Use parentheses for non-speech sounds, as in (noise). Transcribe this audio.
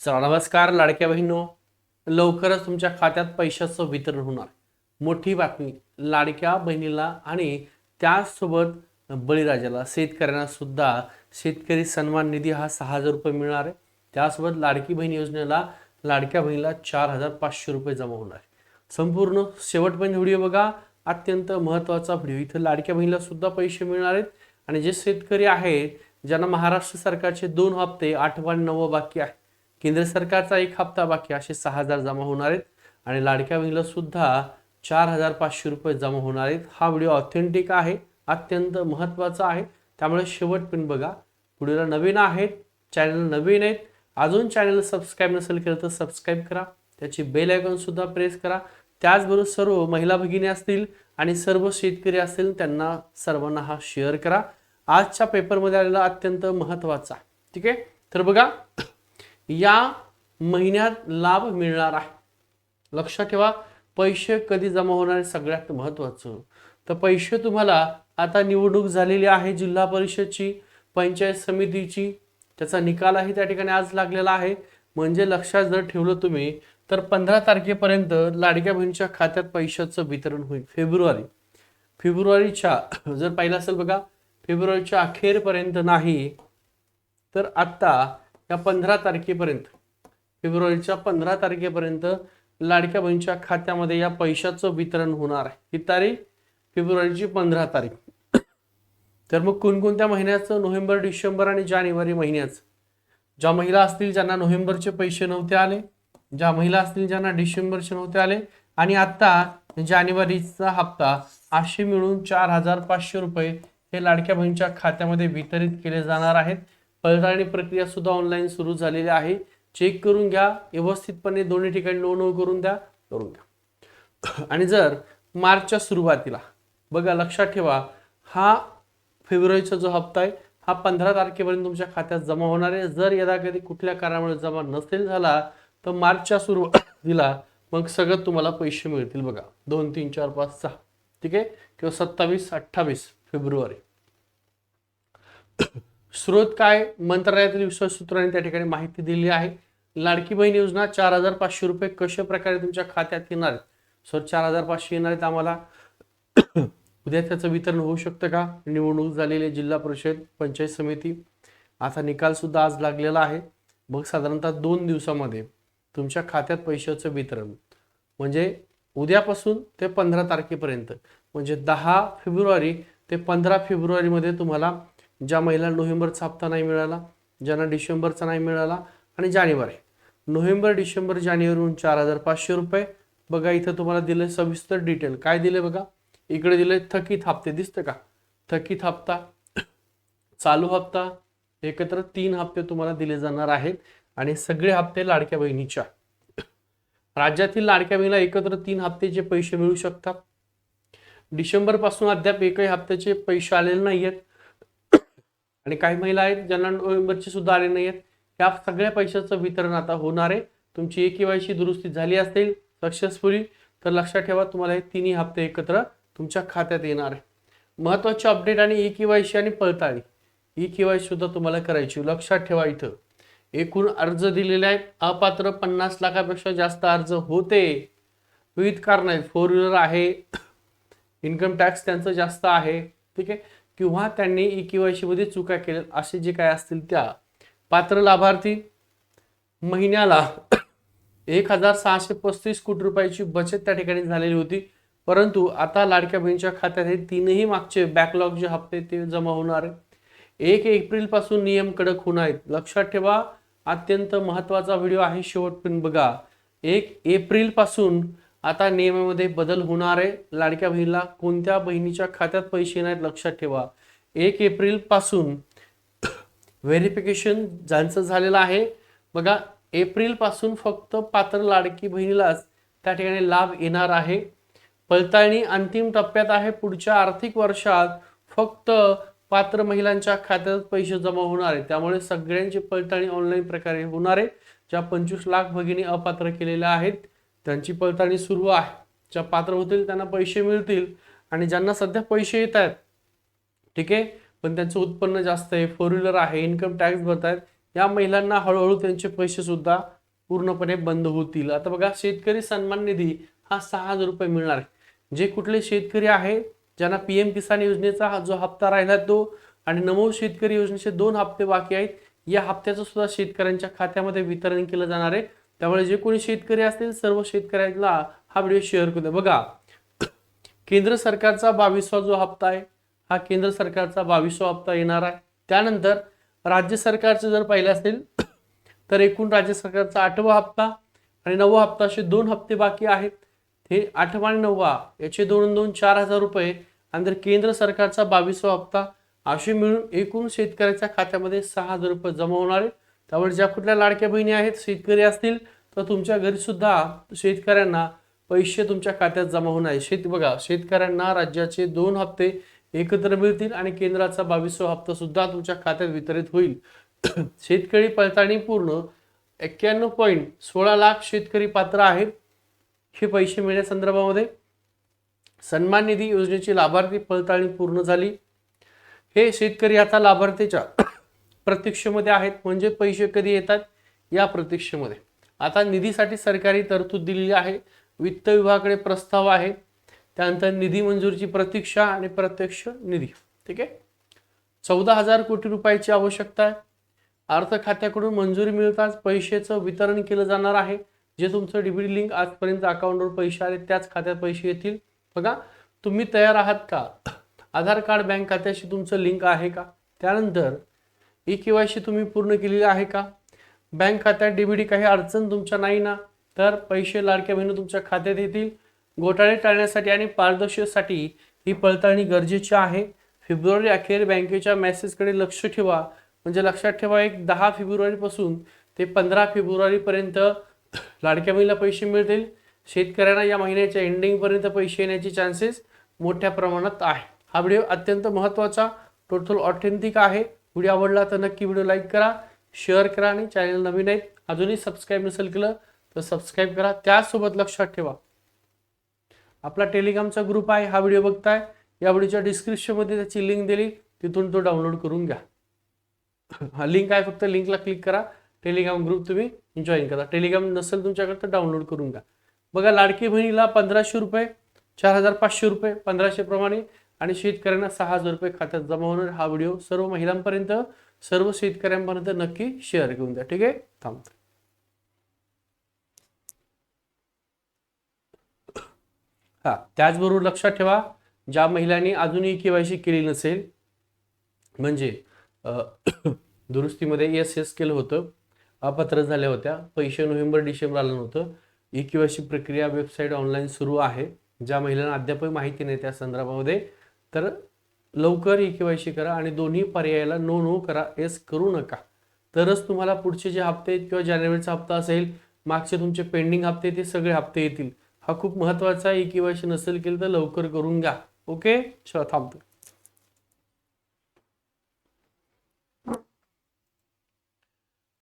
चला नमस्कार लाडक्या बहिणो लवकरच तुमच्या खात्यात पैशाचं वितरण होणार. मोठी बातमी लाडक्या बहिणीला आणि त्याचसोबत बळीराजाला. शेतकऱ्यांना सुद्धा शेतकरी सन्मान निधी हा सहा हजार रुपये मिळणार आहे. त्यासोबत लाडकी बहीण योजनेला लाडक्या बहिणीला चार हजार पाचशे रुपये जमा होणार आहे. संपूर्ण शेवटपर्यंत व्हिडिओ बघा. अत्यंत महत्त्वाचा व्हिडिओ. इथं लाडक्या बहिणीला सुद्धा पैसे मिळणार आहेत. आणि जे शेतकरी आहेत ज्यांना महाराष्ट्र सरकारचे दोन हप्ते आठवा आणि नववा बाकी आहे. केंद्र सरकारचा एक हप्ता बाकी असे सहा हजार जमा होणार आहेत. आणि लाडक्या बहिणीला सुद्धा चार हजार पाचशे रुपये जमा होणार आहेत. हा व्हिडिओ ऑथेंटिक आहे अत्यंत महत्त्वाचा आहे. त्यामुळे शेवटपर्यंत बघा व्हिडिओला नवीन आहेत चॅनल नवीन आहेत अजून चॅनल सबस्क्राईब नसेल केलं तर सबस्क्राईब करा. त्याची बेल आयकॉन सुद्धा प्रेस करा. त्याचबरोबर सर्व महिला भगिनी असतील आणि सर्व शेतकरी असतील त्यांना सर्वांना हा शेअर करा. आजच्या पेपरमध्ये आलेला अत्यंत महत्त्वाचा ठीक आहे? तर बघा या महिन्यात लाभ मिळणार आहे. लक्षात ठेवा पैसे कधी जमा होणार सगळ्यात महत्त्वाचं. तर पैसे तुम्हाला आता निवडणूक झालेली आहे जिल्हा परिषदची पंचायत समितीची. त्याचा निकालही त्या ठिकाणी आज लागलेला आहे. म्हणजे लक्षात जर ठेवलं तुम्ही तर पंधरा तारखेपर्यंत लाडक्या बहिणीच्या खात्यात पैशाचं वितरण होईल. फेब्रुवारी. फेब्रुवारीच्या जर पाहिलं असेल बघा फेब्रुवारीच्या अखेरपर्यंत नाही तर आत्ता या पंधरा तारखेपर्यंत फेब्रुवारीच्या पंधरा तारखेपर्यंत लाडक्या बहिणीच्या खात्यामध्ये या पैशाचं वितरण होणार आहे. ही तारीख फेब्रुवारीची पंधरा तारीख. तर मग कोणकोणत्या महिन्याचं? नोव्हेंबर डिसेंबर आणि जानेवारी महिन्याचं. ज्या महिला असतील ज्यांना नोव्हेंबरचे पैसे नव्हते आले ज्या महिला असतील ज्यांना डिसेंबरचे नव्हते आले आणि आता जानेवारीचा हप्ता असे मिळून चार हजार पाचशे रुपये हे लाडक्या बहिणीच्या खात्यामध्ये वितरित केले जाणार आहेत. पडताळणी प्रक्रिया सुद्धा ऑनलाईन सुरू झालेली आहे. चेक करून घ्या. व्यवस्थितपणे दोन्ही ठिकाणी नो नो करून द्या करून घ्या. आणि जर मार्चच्या सुरुवातीला बघा लक्षात ठेवा हा फेब्रुवारीचा जो हप्ता आहे हा पंधरा तारखेपर्यंत तुमच्या खात्यात जमा होणार आहे. जर यदा कधी कुठल्या कारणामुळे जमा नसेल झाला तर मार्चच्या सुरुवातीला मग सगळं तुम्हाला पैसे मिळतील बघा. दोन तीन चार पाच सहा ठीक आहे? किंवा सत्तावीस अठ्ठावीस फेब्रुवारी. स्रोत काय? मंत्रालयातील विश्वास सूत्रांनी त्या ठिकाणी माहिती दिली आहे. लाडकी बहीण योजना चार हजार पाचशे रुपये कशा प्रकारे तुमच्या खात्यात येणार आहेत? सर चार हजार पाचशे येणार आहेत आम्हाला. (coughs) उद्या त्याचं वितरण होऊ शकतं का? निवडणूक झालेली जिल्हा परिषद पंचायत समिती. आता निकाल सुद्धा आज लागलेला आहे. मग साधारणतः दोन दिवसामध्ये तुमच्या खात्यात पैशाचं वितरण. म्हणजे उद्यापासून ते पंधरा तारखेपर्यंत. म्हणजे दहा फेब्रुवारी ते पंधरा फेब्रुवारीमध्ये तुम्हाला ज्या महिला नोव्हेंबरचा हप्ता नाही मिळाला ज्यांना डिसेंबरचा नाही मिळाला आणि जानेवारी. नोव्हेंबर डिसेंबर जानेवारीहून चार हजार पाचशे रुपये. बघा इथं तुम्हाला दिलं सविस्तर डिटेल. काय दिले बघा? इकडे दिले थकीत हप्ते. दिसतं का? थकीत हप्ता चालू हप्ता एकत्र तीन हप्ते तुम्हाला दिले जाणार आहेत. आणि सगळे हप्ते लाडक्या बहिणीच्या. राज्यातील लाडक्या बहिणीला एकत्र तीन हप्त्याचे पैसे मिळू शकतात. डिसेंबरपासून अद्याप एकही हप्त्याचे पैसे आलेले नाही आहेत आणि काही महिला आहेत ज्यांना नोव्हेंबरचे सुद्धा आले नाही आहेत या सगळ्या पैशाचं वितरण आता होणार आहे. तुमची ए केवायसी दुरुस्ती झाली असेल सक्सेसफुली तर लक्षात ठेवा तुम्हाला हे तिन्ही हप्ते एकत्र तुमच्या खात्यात येणार आहे. महत्त्वाचे अपडेट आणि ई केवायसी आणि पळताळी. ई केवायसी सुद्धा तुम्हाला करायची. लक्षात ठेवा इथं. एकूण अर्ज दिलेले आहेत. अपात्र पन्नास लाखापेक्षा जास्त अर्ज होते. विविध कारण आहेत. फोर व्हीलर आहे. इन्कम टॅक्स त्यांचं जास्त आहे. ठीक आहे? किंवा त्यांनी ई के मध्ये चुका केल्या असे जे काय असतील त्या. पात्र लाभार्थी महिन्याला एक हजार सहाशे पस्तीस कोटी रुपयाची बचत त्या ठिकाणी झालेली होती. परंतु आता लाडक्या बहिणीच्या खात्यात हे तीनही मागचे बॅकलॉग जे हप्ते ते जमा होणार आहे एक एप्रिलपासून नियम कडक होणार आहेत. लक्षात ठेवा अत्यंत महत्त्वाचा व्हिडिओ आहे शेवटपर्यंत बघा. एक एप्रिलपासून आता नियमामध्ये बदल होणार आहे. लाडक्या बहिणीला कोणत्या बहिणीच्या खात्यात पैसे नाहीत लक्षात ठेवा. एक एप्रिलपासून व्हेरिफिकेशन ज्यांचं झालेलं आहे. बघा एप्रिलपासून फक्त पात्र लाडकी बहिणीलाच त्या ठिकाणी लाभ येणार आहे. पडताळणी अंतिम टप्प्यात आहे. पुढच्या आर्थिक वर्षात फक्त पात्र महिलांच्या खात्यात पैसे जमा होणार आहे त्यामुळे सगळ्यांची पडताळणी ऑनलाईन प्रकारे होणार आहे. ज्या पंचवीस लाख भगिनी अपात्र केलेल्या आहेत त्यांची पडताळणी सुरू आहे. ज्या पात्र होतील त्यांना पैसे मिळतील आणि ज्यांना सध्या पैसे येत आहेत ठीक आहे? पण त्यांचं उत्पन्न जास्त आहे फोर व्हीलर आहे इन्कम टॅक्स भरतायत या महिलांना हळूहळू त्यांचे पैसे सुद्धा पूर्णपणे बंद होतील. आता बघा शेतकरी सन्मान निधी हा सहा हजार रुपये मिळणार आहे. जे कुठले शेतकरी आहे ज्यांना पी एम किसान योजनेचा हा जो हप्ता राहिला तो आणि नमो शेतकरी योजनेचे दोन हप्ते बाकी आहेत या हप्त्याचं सुद्धा शेतकऱ्यांच्या खात्यामध्ये वितरण केलं जाणार आहे. त्यामुळे जे कोणी शेतकरी असतील सर्व शेतकऱ्यांना हा व्हिडिओ शेअर करू बघा केंद्र सरकारचा बावीसवा जो हप्ता आहे हा केंद्र सरकारचा बावीसवा हप्ता येणार आहे. त्यानंतर राज्य सरकारचे जर पाहिलं असेल तर एकूण राज्य सरकारचा आठवा हप्ता आणि नववा हप्ता असे दोन हप्ते बाकी आहेत. हे आठवा आणि नववा याचे दोन दोन चार हजार रुपये आणि तर केंद्र सरकारचा बावीसवा हप्ता असे मिळून एकूण शेतकऱ्याच्या खात्यामध्ये सहा हजार रुपये जमा होणार आहे. त्यामुळे ज्या कुठल्या लाडक्या बहिणी आहेत शेतकरी असतील तर तुमच्या घरी सुद्धा शेतकऱ्यांना पैसे तुमच्या खात्यात जमा होणार आहे शेत बघा शेतकऱ्यांना राज्याचे दोन हप्ते एकत्र मिळतील आणि केंद्राचा बावीसवा हप्ता सुद्धा तुमच्या खात्यात वितरित होईल. (clears throat) शेतकरी पडताळणी पूर्ण एक्क्याण्णव पॉईंट सोळा लाख शेतकरी पात्र आहेत. हे पैसे मिळण्यासंदर्भामध्ये सन्मान निधी योजनेची लाभार्थी पडताळणी पूर्ण झाली. हे शेतकरी आता लाभार्थीच्या प्रतीक्षेमध्ये आहेत म्हणजे पैसे कधी येतात? या प्रतीक्षेमध्ये आता निधीसाठी सरकारी तरतूद दिलेली आहे. वित्त विभागाकडे प्रस्ताव आहे. त्यानंतर निधी मंजुरीची प्रतीक्षा आणि प्रत्यक्ष निधी. ठीक आहे? चौदा हजार कोटी रुपयाची आवश्यकता आहे. अर्थ खात्याकडून मंजुरी मिळताच पैशाचं वितरण केलं जाणार आहे. जे तुमचं डीबीडी लिंक आजपर्यंत अकाउंटवर पैसे आले त्याच खात्यात पैसे येतील. बघा तुम्ही तयार आहात का? आधार कार्ड बँक खात्याशी तुमचं लिंक आहे का? त्यानंतर ई के वाय सी तुम्ही पूर्ण केलेली आहे का? बँक खात्यात डीबीडी काही अडचण तुमच्या नाही ना? तर पैसे लाडक्या बहिणी तुमच्या खात्यात येतील. घोटाळे टाळण्यासाठी आणि पारदर्शकसाठी ही पडताळणी गरजेची आहे. फेब्रुवारी अखेर बँकेच्या मेसेजकडे लक्ष ठेवा. म्हणजे लक्षात ठेवा एक दहा फेब्रुवारीपासून ते पंधरा फेब्रुवारीपर्यंत लाडक्या बहिणीला पैसे मिळतील. शेतकऱ्यांना या महिन्याच्या एंडिंगपर्यंत पैसे येण्याचे चान्सेस मोठ्या प्रमाणात आहे. हा व्हिडिओ अत्यंत महत्त्वाचा टोटल ऑथेंटिक आहे. व्हिडिओ आवडला तर नक्की व्हिडिओ लाईक करा शेअर करा आणि चॅनल नवीन आहेत अजूनही सबस्क्राईब नसेल केलं तर सबस्क्राईब करा. त्यासोबत लक्षात ठेवा आपला टेलिग्रामचा ग्रुप आहे हा व्हिडिओ बघताय या व्हिडिओच्या डिस्क्रिप्शनमध्ये त्याची लिंक दिली तिथून तो डाउनलोड करून घ्या. हा लिंक आहे फक्त लिंकला क्लिक करा टेलिग्राम ग्रुप तुम्ही जॉईन करा. टेलिग्राम नसेल तुमच्याकडे तर डाउनलोड करून घ्या. बघा लाडकी बहिणीला पंधराशे रुपये चार हजार पाचशे रुपये पंधराशे प्रमाणे आणि शेतकऱ्यांना सहा हजार रुपये खात्यात जमा होणार. हा व्हिडिओ सर्व महिलांपर्यंत सर्व शेतकऱ्यांपर्यंत नक्की शेअर करून द्या. ठीक आहे? थांबतो हा त्याचबरोबर लक्षात ठेवा ज्या महिलांनी अजूनही केवायसी केली नसेल म्हणजे (coughs) दुरुस्तीमध्ये एस एस केलं होतं अपात्र झाल्या होत्या पैसे नोव्हेंबर डिसेंबर आलं नव्हतं. ई केवायसी प्रक्रिया वेबसाईट ऑनलाईन सुरू आहे. ज्या महिलांना अद्यापही माहिती नाही त्या संदर्भामध्ये तर लवकर ई केवायसी करा आणि दोन्ही पर्यायाला नो नो करा एस करू नका. तरच तुम्हाला पुढचे जे हप्ते आहेत किंवा जानेवारीचा हप्ता असेल मागचे तुमचे पेंडिंग हप्ते ते सगळे हप्ते येतील. हा खूप महत्त्वाचा आहे ई सी नसेल केलं तर लवकर करून घ्या. ओके चला थांबतो.